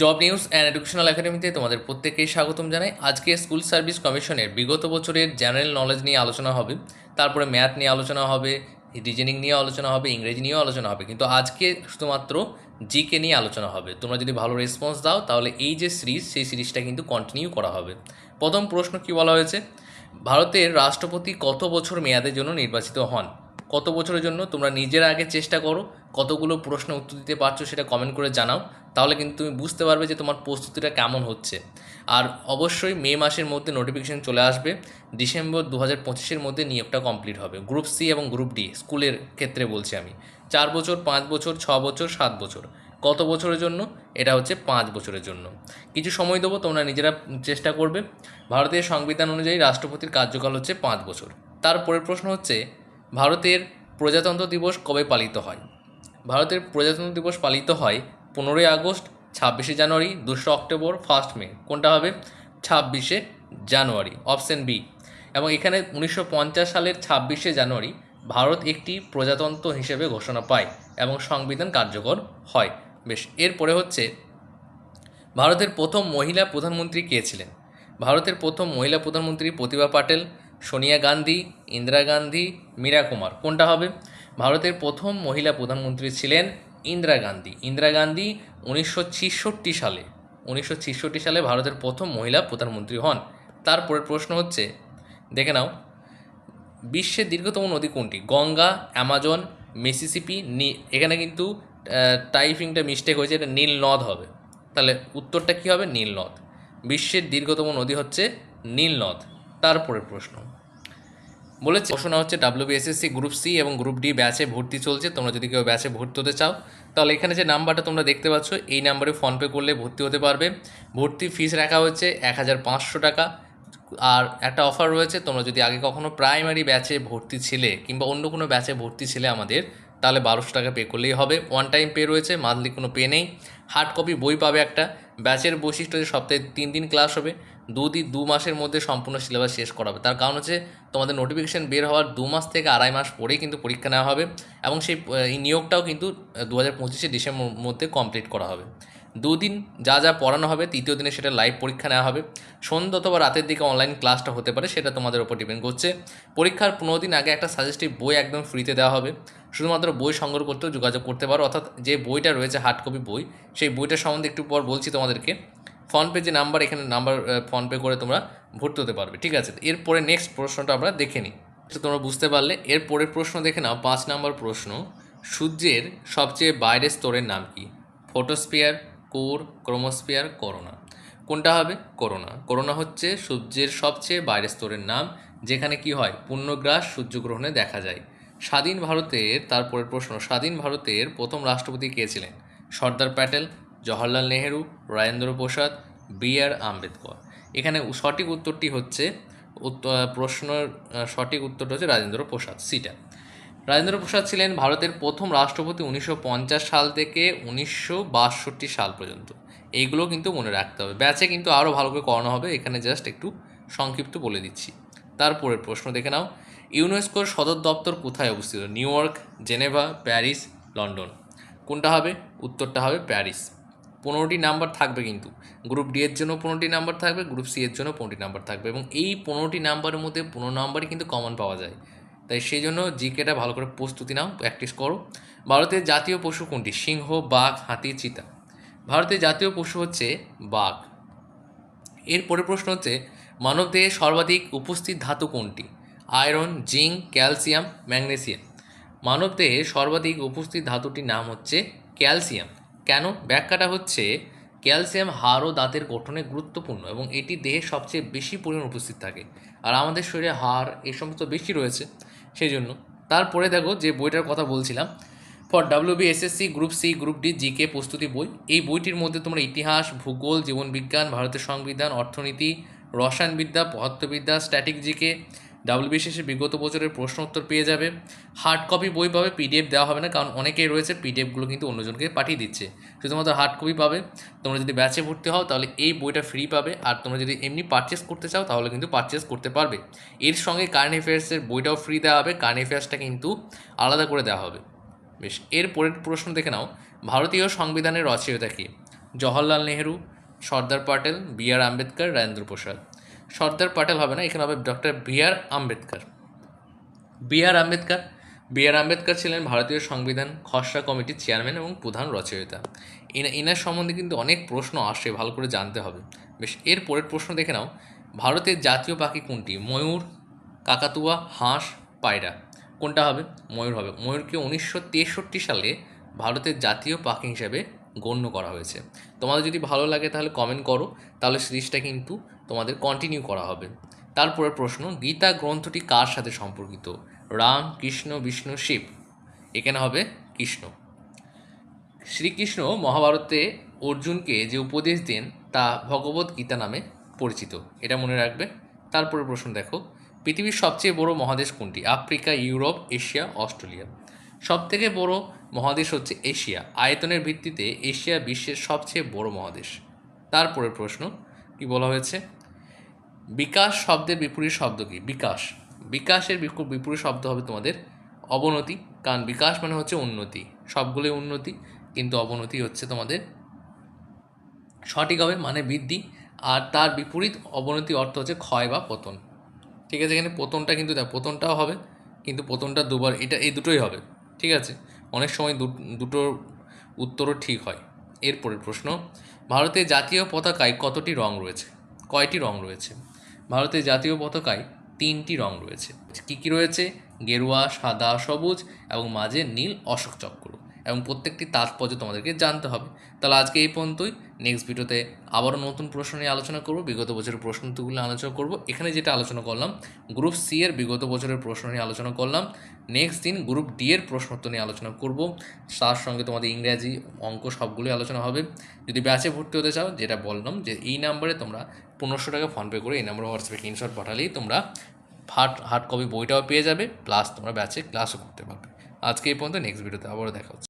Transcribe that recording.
Job news and educational একাডেমিতে তোমাদের প্রত্যেককেই স্বাগতম জানাই। আজকে স্কুল সার্ভিস কমিশনের বিগত বছরের জেনারেল নলেজ নিয়ে আলোচনা হবে, তারপরে ম্যাথ নিয়ে আলোচনা হবে, রিজনিং নিয়ে আলোচনা হবে, ইংরেজি নিয়েও আলোচনা হবে, কিন্তু আজকে শুধুমাত্র জিকে নিয়ে আলোচনা হবে। তোমরা যদি ভালো রেসপন্স দাও, তাহলে এই যে সিরিজ সেই সিরিজটা কিন্তু কন্টিনিউ করা হবে। প্রথম প্রশ্ন কি বলা হয়েছে? ভারতের রাষ্ট্রপতি কত বছর মেয়াদের জন্য নির্বাচিত হন? কত বছরের জন্য তোমরা নিজের আগে চেষ্টা করো, কতগুলো প্রশ্ন উত্তর দিতে পারছ সেটা কমেন্ট করে জানাও, তাহলে কিন্তু তুমি বুঝতে পারবে যে তোমার প্রস্তুতিটা কেমন হচ্ছে। আর অবশ্যই মে মাসের মধ্যে নোটিফিকেশন চলে আসবে ডিসেম্বর দু হাজার পঁচিশের মধ্যে নিয়োগটা কমপ্লিট হবে। গ্রুপ সি এবং গ্রুপ ডি স্কুলের ক্ষেত্রে বলছি আমি। চার বছর, পাঁচ বছর, ছ বছর, সাত বছর। কত বছরের জন্য? এটা হচ্ছে পাঁচ বছরের জন্য। কিছু সময় দেবো, তোমরা নিজেরা চেষ্টা করবে। ভারতীয় সংবিধান অনুযায়ী রাষ্ট্রপতির কার্যকাল হচ্ছে পাঁচ বছর। তারপরের প্রশ্ন হচ্ছে ভারতের প্রজাতন্ত্র দিবস কবে পালিত হয়? ভারতের প্রজাতন্ত্র দিবস পালিত হয় পনেরোই আগস্ট, ছাব্বিশে জানুয়ারি, দুশো অক্টোবর ফার্স্ট মে। কোনটা হবে? ছাব্বিশে জানুয়ারি অপশন বি এবং এখানে উনিশশো পঞ্চাশ সালের ছাব্বিশে জানুয়ারি ভারত একটি প্রজাতন্ত্র হিসেবে ঘোষণা পায় এবং সংবিধান কার্যকর হয়। বেশ, এরপরে হচ্ছে ভারতের প্রথম মহিলা প্রধানমন্ত্রী কে ছিলেন? ভারতের প্রথম মহিলা প্রধানমন্ত্রী প্রতিভা পাটেল সোনিয়া গান্ধী, ইন্দিরা গান্ধী, মীরা কুমার। কোনটা হবে? ভারতের প্রথম মহিলা প্রধানমন্ত্রী ছিলেন ইন্দিরা গান্ধী। ইন্দিরা গান্ধী উনিশশো সালে উনিশশো সালে ভারতের প্রথম মহিলা প্রধানমন্ত্রী হন। তারপরের প্রশ্ন হচ্ছে, দেখে নাও, বিশ্বের দীর্ঘতম নদী কোনটি? গঙ্গা, অ্যামাজন, মিসিসিপি, নি, এখানে কিন্তু টাইপিংটা মিস্টেক হয়েছে, এটা নীল নদ হবে। তাহলে উত্তরটা কী হবে? নীল নদ। বিশ্বের দীর্ঘতম নদী হচ্ছে নীল নদ। তারপরের প্রশ্ন। বলেছে, ঘোষণা হচ্ছে ডাব্লিউবিএসএসসি গ্রুপ সি এবং গ্রুপ ডি ব্যাচে ভর্তি চলছে। তোমরা যদি কেউ ব্যাচে ভর্তি হতে চাও, তাহলে এখানে যে নাম্বারটা তোমরা দেখতে পাচ্ছ, এই নাম্বারে ফোনপে করলে ভর্তি হতে পারবে। ভর্তি ফিস রাখা হচ্ছে এক হাজার পাঁচশো টাকা। আর একটা অফার রয়েছে, তোমরা যদি আগে কখনো প্রাইমারি ব্যাচে ভর্তি ছিলে কিংবা অন্য কোনো ব্যাচে ভর্তি ছিলে আমাদের, তাহলে বারোশো টাকা পে করলেই হবে। ওয়ান টাইম পে রয়েছে মান্থলি কোনো পে নেই। হার্ড কপি বই পাবে একটা। ব্যাচের বৈশিষ্ট্য যে সপ্তাহে তিন দিন ক্লাস হবে। দু দিন দু মাসের মধ্যে সম্পূর্ণ সিলেবাস শেষ করাবে। তার কারণ হচ্ছে তোমাদের নোটিফিকেশান বের হওয়ার দু মাস থেকে আড়াই মাস পরেই কিন্তু পরীক্ষা নেওয়া হবে এবং সেই নিয়োগটাও কিন্তু দু হাজার পঁচিশে ডিসেম্বর মধ্যে কমপ্লিট করা হবে। দুদিন যা যা পড়ানো হবে, তৃতীয় দিনে সেটা লাইভ পরীক্ষা নেওয়া হবে। সন্ধ্যা অথবা রাতের দিকে অনলাইন ক্লাসটা হতে পারে, সেটা তোমাদের উপর ডিপেন্ড করছে। পরীক্ষার পনেরো দিন আগে একটা সাজেস্টিভ বই একদম ফ্রিতে দেওয়া হবে। শুধুমাত্র বই সংগ্রহ করতেও যোগাযোগ করতে পারো, অর্থাৎ যে বইটা রয়েছে হার্ড কপি বই, সেই বইটার সম্বন্ধে একটু পর বলছি তোমাদেরকে। ফোনপে যে নাম্বার, এখানে নাম্বার ফোনপে করে তোমরা ভর্তি হতে পারবে, ঠিক আছে? এরপরে নেক্সট প্রশ্নটা আমরা দেখে নিই। তোমরা বুঝতে পারলে এর পরের প্রশ্ন দেখে নাও, পাঁচ নাম্বার প্রশ্ন। সূর্যের সবচেয়ে বাইরের স্তরের নাম কি? Photosphere core chromosphere corona. কোনটা হবে? করোনা। করোনা হচ্ছে সূর্যের সবচেয়ে বাইরের স্তরের নাম, যেখানে কি হয়? পূর্ণগ্রাস সূর্যগ্রহণে দেখা যায়। স্বাধীন ভারতের, তারপরের প্রশ্ন, স্বাধীন ভারতের প্রথম রাষ্ট্রপতি কে ছিলেন? Sardar Patel Jawaharlal Nehru Rajendra Prasad, B R Ambedkar. এখানে সঠিক উত্তরটি হচ্ছে প্রশ্নের সঠিক উত্তরটা হচ্ছে রাজেন্দ্র প্রসাদ, সিটা। রাজেন্দ্র প্রসাদ ছিলেন ভারতের প্রথম রাষ্ট্রপতি উনিশশো পঞ্চাশ সাল থেকে উনিশশো বাষট্টি সাল পর্যন্ত। এইগুলো কিন্তু মনে রাখতে হবে। ব্যাচে কিন্তু আরও ভালো করে করানো হবে। এখানে জাস্ট একটু সংক্ষিপ্ত বলে দিচ্ছি। তারপরের প্রশ্ন দেখে নাও। ইউনেস্কোর সদর দপ্তর কোথায় অবস্থিত? New York, Geneva, Paris, London. কোনটা হবে? উত্তরটা হবে প্যারিস। পনেরোটি নাম্বার থাকবে কিন্তু। গ্রুপ ডি এর জন্য পনেরোটি নাম্বার থাকবে, গ্রুপ সি এর জন্য পনেরোটি নাম্বার থাকবে এবং এই পনেরোটি নাম্বারের মধ্যে পনেরো নাম্বারই কিন্তু কমন পাওয়া যায়। তাই সেই জন্য জিকেটা ভালো করে প্রস্তুতি নাও প্র্যাকটিস করো। ভারতের জাতীয় পশু কোনটি? সিংহ, বাঘ, হাতি, চিতা। ভারতের জাতীয় পশু হচ্ছে বাঘ। এর পরের প্রশ্ন হচ্ছে, মানব মানবদেহে সর্বাধিক উপস্থিত ধাতু কোনটি? Iron, zinc, calcium, magnesium. মানব মানবদেহে সর্বাধিক উপস্থিত ধাতুটির নাম হচ্ছে ক্যালসিয়াম। কেন? ব্যাখ্যাটা হচ্ছে ক্যালসিয়াম হাড় ও দাঁতের গঠনে গুরুত্বপূর্ণ এবং এটি দেহে সবচেয়ে বেশি পরিমাণ উপস্থিত থাকে। আর আমাদের শরীরে হাড় এই সমস্ত বেশি রয়েছে সেই জন্য তারপরে দেখো যে বইটার কথা বলছিলাম for W B SSC group C group D GK প্রস্তুতি বই। এই বইটির মধ্যে তোমরা ইতিহাস, ভূগোল, জীবনবিজ্ঞান, ভারতের সংবিধান, অর্থনীতি, রসায়নবিদ্যা, পদার্থবিদ্যা স্ট্যাটিক জিকে ডাব্লিউবিসিএসের বিগত বছরের প্রশ্ন উত্তর পেয়ে যাবে। হার্ড কপি বই পাবে, পিডিএফ দেওয়া হবে না, কারণ অনেকেই রয়েছে, পিডিএফগুলো কিন্তু অন্যজনকে পাঠিয়ে দিচ্ছে। শুধুমাত্র হার্ড কপি পাবে। তোমরা যদি ব্যাচে ভর্তি হও, তাহলে এই বইটা ফ্রি পাবে। আর তোমরা যদি এমনি পারচেস করতে চাও, তাহলে কিন্তু পারচেস করতে পারবে। এর সঙ্গে কারেন্ট অ্যাফেয়ার্সের বইটাও ফ্রি দেওয়া হবে। কারেন্ট অ্যাফেয়ার্সটা কিন্তু আলাদা করে দেওয়া হবে। বেশ, এর পরের প্রশ্ন দেখে নাও। ভারতীয় সংবিধানের রচয়িতা কি? জওহরলাল নেহেরু, সর্দার প্যাটেল বি আর আম্বেদকর রাজেন্দ্র প্রসাদ সর্দার প্যাটেল হবে না, এখানে হবে doctor B R Ambedkar. B R Ambedkar, B R Ambedkar ছিলেন ভারতীয় সংবিধান খসড়া কমিটির চেয়ারম্যান এবং প্রধান রচয়িতা। এনা, এনার সম্বন্ধে কিন্তু অনেক প্রশ্ন আসে, ভালো করে জানতে হবে। বেশ, এর পরের প্রশ্ন দেখে নাও। ভারতের জাতীয় পাখি কোনটি? ময়ূর, কাকাতুয়া, হাঁস, পায়রা। কোনটা হবে? ময়ূর হবে। ময়ূরকে উনিশশো তেষট্টি সালে ভারতের জাতীয় পাখি হিসাবে গণ্য করা হয়েছে। তোমাদের যদি ভালো লাগে তাহলে কমেন্ট করো। তাহলে সিরিজটা কিন্তু কন্টিনিউ করা হবে। তারপরের প্রশ্ন, গীতা গ্রন্থটি কার সাথে সম্পর্কিত? রাম, কৃষ্ণ, বিষ্ণু, শিব। এখানে হবে কৃষ্ণ। শ্রীকৃষ্ণ মহাভারতে অর্জুনকে যে উপদেশ দেন তা ভগবত গীতা নামে পরিচিত। এটা মনে রাখবে। তারপরে প্রশ্ন দেখো, পৃথিবীর সবচেয়ে বড় মহাদেশ কোনটি? Africa, Europe, Asia, Australia. সবথেকে বড় মহাদেশ হচ্ছে এশিয়া। আয়তনের ভিত্তিতে এশিয়া বিশ্বের সবচেয়ে বড় মহাদেশ। তারপরে প্রশ্ন, কি বলা হয়েছে? বিকাশ শব্দের বিপরীত শব্দ কি? বিকাশ। বিকাশের বিপরীত শব্দ হবে তোমাদের অবনতি। কারণ বিকাশ মানে হচ্ছে উন্নতি। সবগুলোই উন্নতি, কিন্তু অবনতি হচ্ছে তোমাদের সঠিক হবে মানে বৃদ্ধি। আর তার বিপরীত অবনতি অর্থ হচ্ছে ক্ষয় বা পতন। ঠিক আছে? এখানে পতনটা কিন্তু দেখ, পতনটাও হবে, কিন্তু পতনটা দুবার, এটা, এই দুটোই হবে। ঠিক আছে? অনেক সময় দুটোর উত্তরও ঠিক হয়। এরপরের প্রশ্ন, ভারতের জাতীয় পতাকায় কতটি রং রয়েছে? কয়টি রং রয়েছে? ভারতের জাতীয় পতাকায় তিনটি রং রয়েছে। কী কী রয়েছে? গেরুয়া, সাদা, সবুজ এবং মাঝে নীল অশোক চক্র। এবং প্রত্যেকটি তাৎপর্য তোমাদেরকে জানতে হবে। তাহলে আজকে এই পর্যন্তই। নেক্সট ভিডিওতে আবারও নতুন প্রশ্ন নিয়ে আলোচনা করব। বিগত বছরের প্রশ্ন প্রশ্নগুলো আলোচনা করব। এখানে যেটা আলোচনা করলাম গ্রুপ সি এর বিগত বছরের প্রশ্ন নিয়ে আলোচনা করলাম। নেক্সট দিন গ্রুপ ডি এর প্রশ্নোত্তর নিয়ে আলোচনা করব। তার সঙ্গে তোমাদের ইংরাজি অঙ্ক সবগুলোই আলোচনা হবে। যদি ব্যাচে ভর্তি হতে চাও, যেটা বললাম যে এই নাম্বারে তোমরা পনেরোশো টাকা ফোনপে করে এই নাম্বারে হোয়াটসঅ্যাপে স্ক্রিনশট পাঠালেই তোমরা হার্ড হার্ড কপি বইটাও পেয়ে যাবে। প্লাস তোমরা ব্যাচে ক্লাসও করতে পারবে। আজকে এই পর্যন্ত নেক্সট ভিডিওতে আবারও দেখা হচ্ছে।